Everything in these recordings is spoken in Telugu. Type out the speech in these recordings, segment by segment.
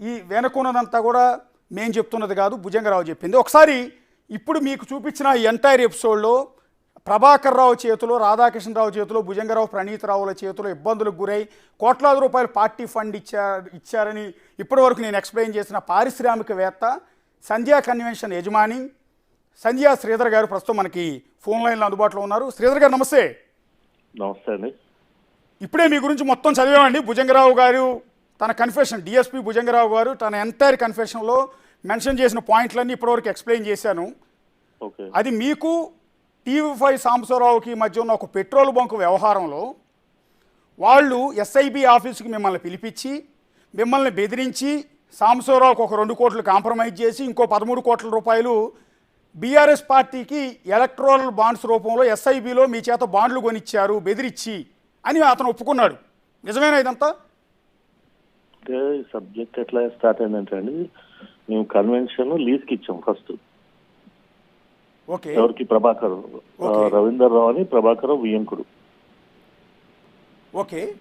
ఈ వెనకున్నదంతా కూడా మేము చెప్తున్నది కాదు భుజంగరావు చెప్పింది. ఒకసారి ఇప్పుడు మీకు చూపించిన ఈ ఎంటైర్ ఎపిసోడ్లో ప్రభాకర్ రావు చేతిలో రాధాకృష్ణరావు చేతిలో భుజంగరావు ప్రణీతరావుల చేతిలో ఇబ్బందులకు గురై కోట్లాది రూపాయలు పార్టీ ఫండ్ ఇచ్చారు ఇచ్చారని ఇప్పటివరకు నేను ఎక్స్ప్లెయిన్ చేసిన పారిశ్రామికవేత్త సంధ్యా కన్వెన్షన్ యజమాని సంధ్యా శ్రీధర్ గారు ప్రస్తుతం మనకి ఫోన్ లైన్లో అందుబాటులో ఉన్నారు. శ్రీధర్ గారు నమస్తే. నమస్తే అండి. ఇప్పుడే మీ గురించి మొత్తం చదివామండి. భుజంగరావు గారు తన కన్ఫెషన్ డిఎస్పి భుజంగరావు గారు తన ఎంటైర్ కన్ఫెషన్లో మెన్షన్ చేసిన పాయింట్లన్నీ ఇప్పటివరకు ఎక్స్ప్లెయిన్ చేశాను. అది మీకు టీవీ ఫైవ్ సాంబశివరావుకి మధ్య ఉన్న ఒక పెట్రోల్ బంకు వ్యవహారంలో వాళ్ళు ఎస్ఐబి ఆఫీస్కి మిమ్మల్ని పిలిపించి మిమ్మల్ని బెదిరించి సాంబశివరావుకి ఒక రెండు కోట్లు కాంప్రమైజ్ చేసి ఇంకో పదమూడు కోట్ల రూపాయలు బీఆర్ఎస్ పార్టీకి ఎలక్ట్రోల్ బాండ్స్ రూపంలో ఎస్ఐబిలో మీ చేత బాండ్లు కొనిచ్చారు బెదిరించి అని అతను ఒప్పుకున్నాడు. నిజమేనా ఇదంతా? అంటే సబ్జెక్ట్ ఎట్లా స్టార్ట్ అయిందంటే అండి మేము కన్వెన్షన్ లీజ్కి ఇచ్చాం ఫస్ట్. ఓకే. ఎవరికి? ప్రభాకర్. రవీందర్ రావు అని ప్రభాకర్ వియంకుడు. ఓకే.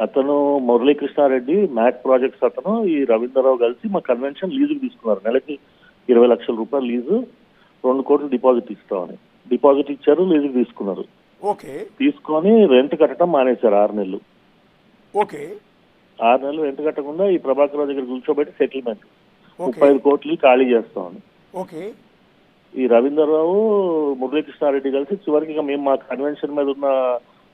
అతను మురళీకృష్ణారెడ్డి మ్యాట్ ప్రాజెక్ట్స్ అతను ఈ రవీంద్రరావు కలిసి మా కన్వెన్షన్ లీజుకి తీసుకున్నారు. నెలకి ఇరవై లక్షల రూపాయల లీజు రెండు కోట్లు డిపాజిట్ ఇస్తామని. డిపాజిట్ ఇచ్చారు లీజుకి తీసుకున్నారు. ఓకే. తీసుకొని రెంట్ కట్టడం మానేశారు ఆరు నెలలు. ఓకే. ఆరు నెలలు రెంట్ కట్టకుండా ఈ ప్రభాకర్ రావు దగ్గర కూర్చోబెట్టి సెటిల్మెంట్ ముప్పై ఐదు కోట్లు ఖాళీ చేస్తామని. ఓకే ఈ రవీంద్రరావు మురళీకృష్ణారెడ్డి కలిసి చివరికి ఇక మేము మా కన్వెన్షన్ మీద ఉన్న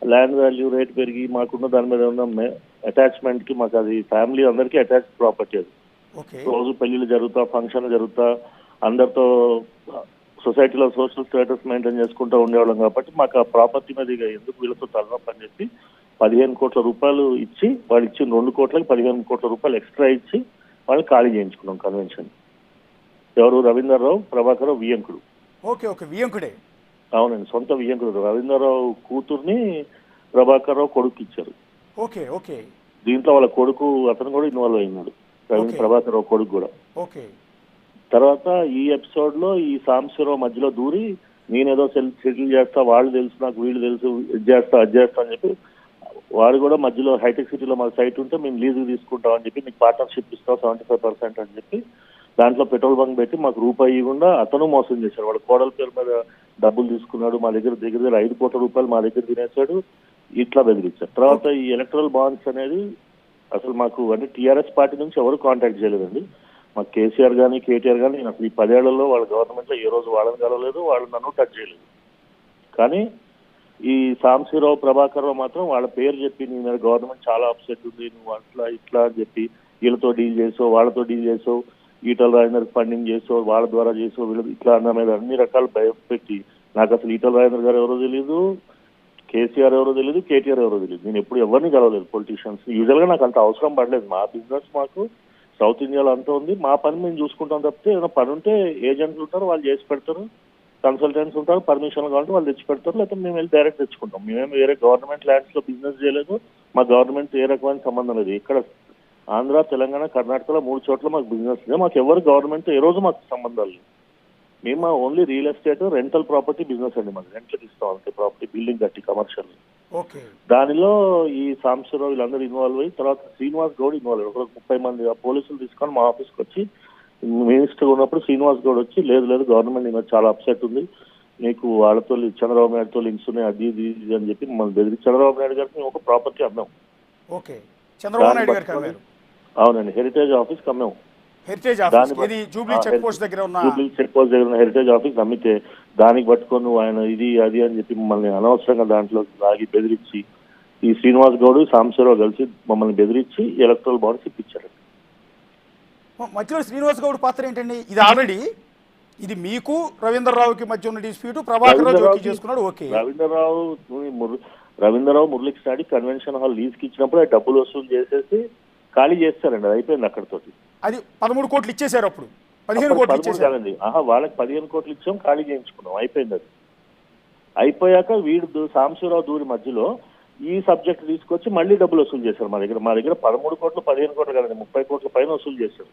ల్యాండ్ వాల్యూ రేట్ పెరిగి మాకున్న దాని మీద ఉన్న అటాచ్మెంట్కి మాకు అది ఫ్యామిలీ అందరికీ అటాచ్ ప్రాపర్టీ అది. రోజు పెళ్ళిళ్ళు జరుగుతా ఫంక్షన్ జరుగుతా అందరితో సొసైటీలో సోషల్ స్టేటస్ మెయింటైన్ చేసుకుంటూ ఉండేవాళ్ళం కాబట్టి మాకు ఆ ప్రాపర్టీ మీద ఇక ఎందుకు వీళ్ళతో తలనొప్పి అని చెప్పి పదిహేను కోట్ల రూపాయలు ఇచ్చి వాళ్ళు ఇచ్చిన రెండు కోట్లకి పదిహేను కోట్ల రూపాయలు ఎక్స్ట్రా ఇచ్చి వాళ్ళని ఖాళీ చేయించుకున్నాం కన్వెన్షన్ ఎవరు? రవీంద్రరావు ప్రభాకర్ వియంకుడు ఓకే ఓకే. వియంకుడే అవునండి. సొంత వియంకుడు రవీంద్రరావు కూతుర్ని ప్రభాకర్ రావు కొడుకు ఇచ్చారు. Okay okay. దీంట్లో వాళ్ళ కొడుకు అతను కూడా ఇన్వాల్వ్ అయినాడు. రవీంద్ర. ప్రభాకర్ రావు కొడుకు కూడా. ఓకే. తర్వాత ఈ ఎపిసోడ్లో ఈ సాంబశివరావు మధ్యలో దూరి నేనేదో సెటిల్ చేస్తా వాళ్ళు తెలుసు నాకు వీళ్ళు తెలుసు ఇది చేస్తా అది చేస్తా అని చెప్పి వాడు కూడా మధ్యలో హైటెక్ సిటీలో మాకు సైట్ ఉంటే మేము లీజు తీసుకుంటాం అని చెప్పి మీకు పార్ట్నర్షిప్ ఇస్తాం సెవెంటీ ఫైవ్ పర్సెంట్ అని చెప్పి దాంట్లో పెట్రోల్ బంక్ పెట్టి మాకు రూపాయి ఇవ్వకుండా అతను మోసం చేశాడు. వాడు కోడల పేరు మీద డబ్బులు తీసుకున్నాడు మా దగ్గర దగ్గర దగ్గర ఐదు కోట్ల రూపాయలు మా దగ్గర తినేశాడు ఇట్లా బెదిరించాడు తర్వాత ఈ ఎలక్ట్రల్ బాండ్స్ అనేది అసలు మాకు అంటే టీఆర్ఎస్ పార్టీ నుంచి ఎవరు కాంటాక్ట్ చేయలేదండి. మాకు కేసీఆర్ కానీ కేటీఆర్ కానీ నేను అసలు ఈ పదేళ్ళలో వాళ్ళ గవర్నమెంట్లో ఏ రోజు వాళ్ళని కలవలేదు వాళ్ళు నన్ను టచ్ చేయలేదు. కానీ ఈ సాంశీరావు ప్రభాకర్ రావు మాత్రం వాళ్ళ పేరు చెప్పి నీ మీద గవర్నమెంట్ చాలా అప్సెట్ ఉంది నువ్వు అట్లా ఇట్లా అని చెప్పి వీళ్ళతో డీల్ చేసావు వాళ్ళతో డీల్ చేసావు ఈటల రాజేందర్ ఫండింగ్ చేసావు వాళ్ళ ద్వారా చేసావు వీళ్ళు ఇట్లా అన్న మీద అన్ని రకాలు భయపెట్టి నాకు అసలు ఈటల రాజేందర్ గారు ఎవరో తెలియదు కేసీఆర్ ఎవరో తెలియదు కేటీఆర్ ఎవరో తెలియదు నేను ఎప్పుడు ఎవరిని కలవలేదు పొలిటీషియన్స్ యూజువల్గా నాకు అంత అవసరం పడలేదు. మా బిజినెస్ మాకు సౌత్ ఇండియాలో అంతా ఉంది. మా పని మేము చూసుకుంటాం తప్పితే ఏదైనా పని ఉంటే ఏజెంట్లు ఉంటారు వాళ్ళు చేసి పెడతారు. కన్సల్టెంట్స్ ఉంటారు పర్మిషన్ కావాలంటే వాళ్ళు తెచ్చి పెడతారు లేకపోతే మేము వెళ్ళి డైరెక్ట్ తెచ్చుకుంటాం. మేమేం వేరే గవర్నమెంట్ ల్యాండ్స్లో బిజినెస్ చేయలేదు మా గవర్నమెంట్ ఏ రకమైన సంబంధం లేదు. ఇక్కడ ఆంధ్ర తెలంగాణ కర్ణాటకలో మూడు చోట్ల మాకు బిజినెస్ లేదు. మాకు ఎవరు గవర్నమెంట్ ఏ రోజు మాకు సంబంధాలు లేవు. మేము only real estate rental property business అండి మాకు రెంట్లకు ఇస్తాం అంతే ప్రాపర్టీ బిల్డింగ్ కట్టి కమర్షియల్. దానిలో ఈ సాంబశివరావు వీళ్ళందరూ ఇన్వాల్వ్ అయ్యి తర్వాత శ్రీనివాస్ గౌడ్ ఇన్వాల్వ్ అయ్యారు ఒక ముప్పై మంది పోలీసులు తీసుకొని మా ఆఫీస్కి వచ్చి మినిస్టర్ ఉన్నప్పుడు శ్రీనివాస్ గౌడ్ వచ్చి లేదు లేదు గవర్నమెంట్ ఇంకా చాలా అప్సెట్ ఉంది. నీకు వాళ్ళతో చంద్రబాబు నాయుడుతో లింక్స్ ఉన్నాయి అది ఇది ఇది అని చెప్పి మమ్మల్ని బెదిరి చంద్రబాబు నాయుడు గారికి మేము ఒక ప్రాపర్టీ అమ్మాం. ఓకే. చంద్రబాబు నాయుడు గారికి అవునండి హెరిటేజ్ ఆఫీస్కి అమ్మాం. హెరిటేజ్ ఆఫీస్ ఇది జూబ్లీ చెక్ పోస్ట్ దగ్గర ఉన్న జూబ్లీ చెక్ పోస్ట్ దగ్గర ఉన్న హెరిటేజ్ ఆఫీస్ అమ్మితే దానికి పట్టుకొని ఆయన ఇది అది అని చెప్పి మమ్మల్ని అనవసరంగా దాంట్లో లాగి బెదిరించి ఈ శ్రీనివాస్ గౌడ్ సాంబశివరావు కలిసి మమ్మల్ని బెదిరించి ఎలక్ట్రల్ బాండ్స్ ఇప్పించారు మధ్యలో శ్రీనివాస్ గౌడ్ పాత్ర ఏంటండి? ఇది ఆల్రెడీ ఇది మీకు రవీంద్రరావుకి మధ్య ఉన్న డిస్ప్యూట్ ప్రభాకర్ రావు చేసుకున్నాడు ఓకే. రవీంద్రరావు రవీంద్రరావు మురళీకృష్ణాడి కన్వెన్షన్ హాల్ లీజ్కి ఇచ్చినప్పుడు ఆ డబ్బులు వసూలు చేసేసి ఖాళీ చేస్తారండి అది అయిపోయింది అక్కడతోటి అది పదమూడు కోట్లు ఇచ్చేశారు అప్పుడు. పదిహేను కోట్లు కాదండి. ఆహా వాళ్ళకి పదిహేను కోట్లు ఇచ్చాం ఖాళీ చేయించుకున్నాం అయిపోయింది అది. అయిపోయాక వీడు సాంబశివరావు దూరి మధ్యలో ఈ సబ్జెక్ట్ తీసుకొచ్చి మళ్ళీ డబ్బులు వసూలు చేశారు మా దగ్గర. మా దగ్గర పదమూడు కోట్లు పదిహేను కోట్లు కాదండి ముప్పై కోట్ల పైన వసూలు చేశారు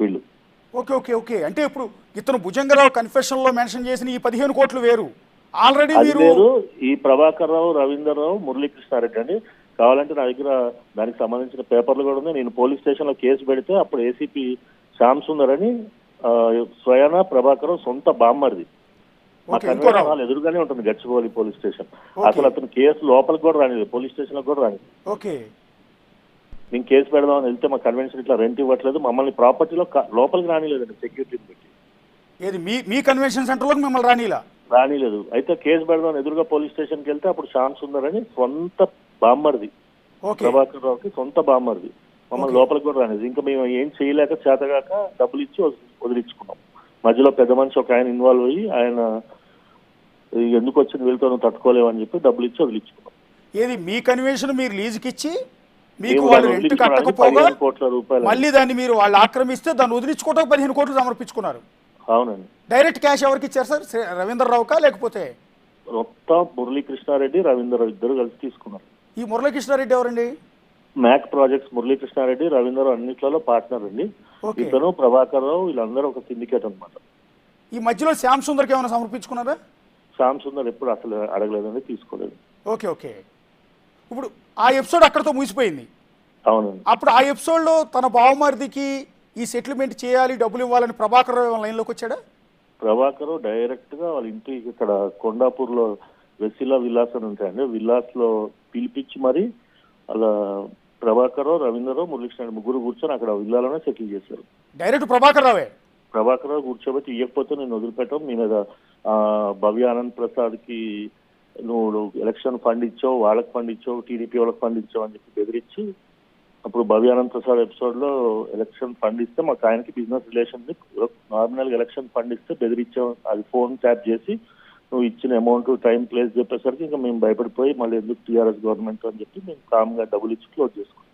వీళ్ళు. Okay okay okay. అంటే ఇప్పుడు ఇతను భుజంగరావు కన్ఫెషన్లో మెన్షన్ చేసిన ఈ పదిహేను కోట్లు వేరు. ఆల్రెడీ మీరు ఈ ప్రభాకర్ రావు రవీందర్ రావు మురళీకృష్ణారెడ్డి అండి. కావాలంటే నా దగ్గర దానికి సంబంధించిన పేపర్లు కూడా ఉన్నాయి. నేను పోలీస్ స్టేషన్లో కేసు పెడితే అప్పుడు ఏసీపీ శ్యామ్ సుందర్ అని స్వయాన ప్రభాకర్ సొంత బామ్మర్ది. మా ఓకే ఇంకో రావు కన్వెన్షన్ హాల్ ఎదురుగానే ఉంటుంది గచ్చిబౌలి పోలీస్ స్టేషన్. అసలు అతను కేసు లోపలికి కూడా రానిలేదు పోలీస్ స్టేషన్లో కూడా రానిలేదు. ఓకే. నేను కేసు పెడదామని వెళ్తే మా కన్వెన్షన్ ఇట్లా రెంట్ ఇవ్వట్లేదు మమ్మల్ని ప్రాపర్టీలో క- లోపలికి రానిలేదండి సెక్యూరిటీని పెట్టి. ఏది మీ మీ కన్వెన్షన్ సెంటర్లోకి మిమ్మల్ని రానిలా? రానిలేదు. అయితే కేసు పెడదామని ఎదురుగా పోలీస్ స్టేషన్కి వెళ్తే అప్పుడు సుందర్ అని సొంత బామ్మర్ది ప్రభాకర్ రావుకి సొంత బామ్మర్ది. మమ్మల్ని. లోపలికి కూడా రానిది ఇంకా మేము ఏం చేయలేక చేతగాక డబ్బులు ఇచ్చి వదిలి- వదిలించుకున్నాం. మధ్యలో పెద్ద మనిషి ఒక ఆయన ఇన్వాల్వ్ అయ్యి ఆయన "ఈ ఎందుకు వచ్చింది వీళ్ళతో తట్టుకోలేవని చెప్పి డబ్బులు ఇచ్చి వదిలించుకున్నాం ఏది మీ కన్వెన్షన్ మీరు లీజుకి ఇచ్చి మీకు వాళ్ళు దాన్ని రెంట్ కట్టకపోగా మళ్ళీ మీరు వాళ్ళు ఆక్రమిస్తే దాన్ని పదిహేను కోట్లు సమర్పించుకున్నారు. అవునండి. డైరెక్ట్ క్యాష్ ఎవరికి ఇచ్చారు సార్? శ్రీ- రవీంద్రరావుకా లేకపోతే? మొత్తం మురళీకృష్ణారెడ్డి రవీంద్ర ఇద్దరు కలిసి తీసుకున్నారు. ఈ మురళీకృష్ణారెడ్డి ఎవరండి? మ్యాక్ ప్రాజెక్ట్స్ మురళీకృష్ణారెడ్డి రవీంద్ర అన్నిట్లలో పార్ట్నర్ అండి. ఇతను ప్రభాకర్ రావు వీళ్ళందరూ ఒక సిండికేట్ అన్నమాట. ఈ మధ్యలో శ్యామ్ సుందర్కి ఏమైనా సమర్పించుకున్నారా? శ్యామ్ సుందర్ ఎప్పుడు అసలు అడగలేదండి తీసుకోలేదు. Okay okay. ఇప్పుడు ఆ ఎపిసోడ్ అక్కడితో ముగిసిపోయింది. అవునండి. అప్పుడు ఆ ఎపిసోడ్లో తన బావమరిదికి ఈ సెటిల్మెంట్ చేయాలి డబ్బులు ఇవ్వాలని ప్రభాకర్ రావు లైన్లోకి వచ్చాడా? ప్రభాకర్ డైరెక్ట్గా వాళ్ళ ఇంటికి ఇక్కడ కొండాపూర్లో వెసిలా విల్లాస్ అని ఉంటాయండి విల్లాస్లో పిలిపించి మరి అలా ప్రభాకర్ రవీంద్ర మురళీకృష్ణ ముగ్గురు కూర్చొని అక్కడ విల్లాలోనే సెటిల్ చేశారు. డైరెక్ట్ ప్రభాకర్ రావే. ప్రభాకర్ రావు కూర్చోబెట్టి ఇవ్వకపోతే నేను వదిలిపెట్టం. మీ మీద భవ్య ఆనంద్ ప్రసాద్కి నువ్వు ఎలక్షన్ ఫండ్ ఇచ్చావు వాళ్ళకి ఫండ్ ఇచ్చావు టీడీపీ వాళ్ళకి ఫండ్ ఇచ్చావు అని చెప్పి బెదిరించి అప్పుడు భవ్య ఆనంద్ ప్రసాద్ ఎపిసోడ్లో ఎలక్షన్ ఫండ్ ఇస్తే మాకు ఆయనకి business relation normal election fund ఇస్తే బెదిరించావు అది ఫోన్ ట్యాప్ చేసి నువ్వు ఇచ్చిన అమౌంట్ టైం ప్లేస్ చెప్పేసరికి ఇంకా మేము భయపడిపోయి మళ్ళీ ఎందుకు టీఆర్ఎస్ గవర్నమెంట్ అని చెప్పి మేము కామ్గా డబ్బులు ఇచ్చి క్లోజ్ చేసుకున్నాం.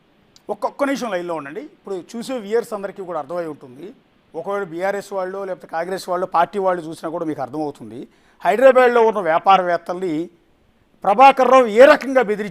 ఒక్కొక్క నిమిషం లైన్లో ఉండండి. ఇప్పుడు చూసే వియర్స్ అందరికీ కూడా అర్థమై ఉంటుంది. ఒకవేళ బీఆర్ఎస్ వాళ్ళు లేకపోతే కాంగ్రెస్ వాళ్ళు పార్టీ వాళ్ళు చూసినా కూడా మీకు అర్థమవుతుంది. హైదరాబాద్లో ఉన్న వ్యాపారవేత్తల్ని ప్రభాకర్ రావు ఏ రకంగా బెదిరి